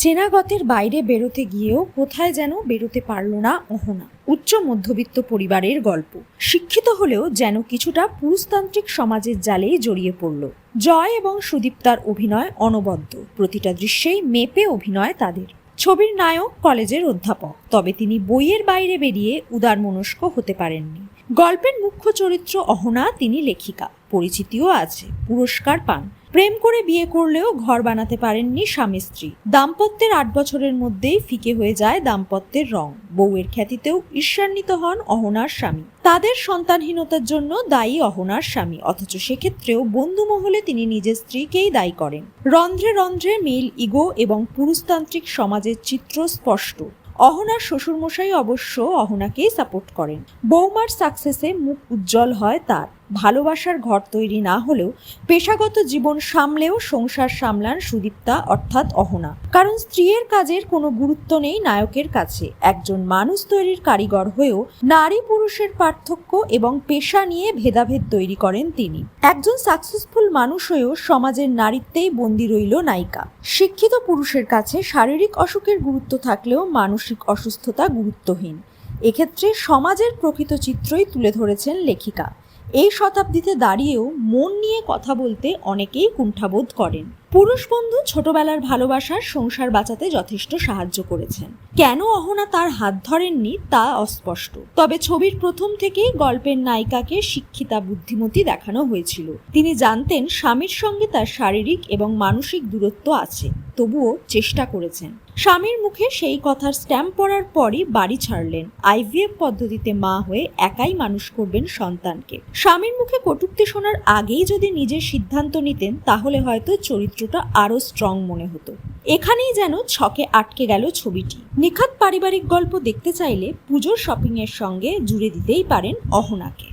চেনাগতের বাইরে বেরোতে গিয়েও কোথায় যেন বেরোতে পারল না অহনা। উচ্চ মধ্যবিত্ত পরিবারের গল্প। শিক্ষিত হলেও যেন কিছুটা পুরুষতান্ত্রিক সমাজের জালেই জড়িয়ে পড়ল। জয় এবং সুদীপ্তার অভিনয় অনবদ্য। প্রতিটা দৃশ্যেই মেপে অভিনয় তাদের। ছবির নায়ক কলেজের অধ্যাপক, তবে তিনি বইয়ের বাইরে বেরিয়ে উদারমনস্ক হতে পারেননি। গল্পের মুখ্য চরিত্র অহনা, তিনি লেখিকা। পরিচিতিও আছে। পুরস্কার পান। প্রেম করে বিয়ে করলেও ঘর বানাতে পারেননি স্বামী স্ত্রী। দাম্পত্যের আট বছরের মধ্যেই ফিকে হয়ে যায় দাম্পত্যের রং। বউয়ের খ্যাতিতেও ঈর্ষান্বিত হন অহনার স্বামী। তাদের সন্তানহীনতার জন্য দায়ী অহনার স্বামী। অথচ সেক্ষেত্রেও বন্ধু মহলে তিনি নিজের স্ত্রীকেই দায়ী করেন। রন্ধ্রে রন্ধ্রে মিল ইগো এবং পুরুষতান্ত্রিক সমাজের চিত্র স্পষ্ট। অহনার শ্বশুরমশাই অবশ্য অহনাকেই সাপোর্ট করেন। বৌমার সাকসেসে মুখ উজ্জ্বল হয় তার। ভালোবাসার ঘর তৈরি না হলেও পেশাগত জীবন সামলেও সংসার সামলান সুদীপ্তা, অর্থাৎ অহনা। কারণ স্ত্রীর কাজের কোনো গুরুত্ব নেই নায়কের কাছে। একজন মানুষ তৈরির কারিগর হয়েও নারী পুরুষের পার্থক্য এবং পেশা নিয়ে ভেদাভেদ তৈরি করেন তিনি। একজন সাকসেসফুল মানুষ হয়েও সমাজের নারীত্বেই বন্দী রইল নায়িকা। শিক্ষিত পুরুষের কাছে শারীরিক অসুখের গুরুত্ব থাকলেও মানসিক অসুস্থতা গুরুত্বহীন। এক্ষেত্রে সমাজের প্রকৃত চিত্রই তুলে ধরেছেন লেখিকা। এই শতাব্দীতে দাঁড়িয়েও মন নিয়ে কথা বলতে অনেকেই কুণ্ঠাবোধ করেন। পুরুষ বন্ধু ছোটবেলার ভালোবাসার সংসার বাঁচাতে যথেষ্ট সাহায্য করেছেন। কেন অহনা তার হাত ধরেননি তা অস্পষ্ট। তবে ছবির প্রথম থেকেই গল্পের নায়িকাকে শিক্ষিতা বুদ্ধিমতী দেখানো হয়েছিল। তিনি জানতেন স্বামীর সঙ্গে তার শারীরিক এবং মানসিক দূরত্ব আছে, তবুও চেষ্টা করেছেন। স্বামীর মুখে সেই কথার স্ট্যাম্প পড়ার পরই বাড়ি ছাড়লেন। আইভিএফ পদ্ধতিতে মা হয়ে একাই মানুষ করবেন সন্তানকে। স্বামীর মুখে কটূক্তি শোনার আগেই যদি নিজের সিদ্ধান্ত নিতেন, তাহলে হয়তো চরিত্রটা আরও স্ট্রং মনে হতো। এখানেই যেন ছকে আটকে গেল ছবিটি। নিখাত পারিবারিক গল্প দেখতে চাইলে পুজোর শপিংয়ের সঙ্গে জুড়ে দিতেই পারেন অহনাকে।